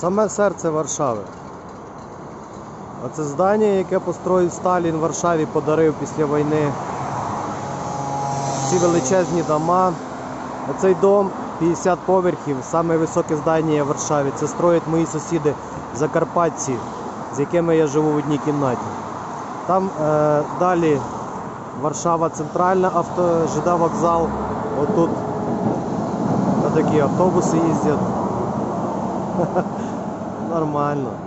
Саме серце Варшави. Оце здання, яке построїв Сталін в Варшаві, подарив після війни. Ці величезні дома. Оцей дом 50 поверхів, саме високе здання в Варшаві. Це строять мої сусіди закарпатці, з якими я живу в одній кімнаті. Там е, далі Варшава центральна авто, ЖД вокзал. Отут такі автобуси їздять. Нормально.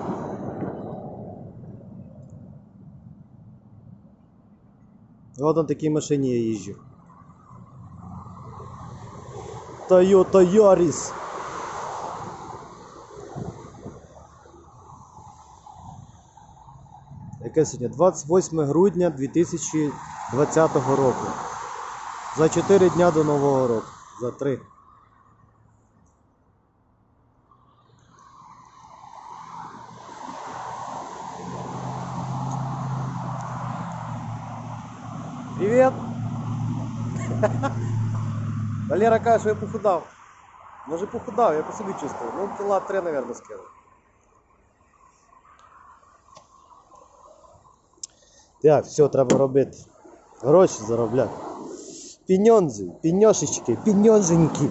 От на такій машині я їжджу. Toyota Yaris. Яке сьогодні? 28 грудня 2020 року. За 4 дня до Нового року. За 3. Привет! Валера каже, що я похудав. Може похудав, я по собі чувствую. Ну, кіла 3, мабуть, скинув. Так, все, треба робити. Гроші заробляти. Піньонзи, піньошечки, піньонженьки.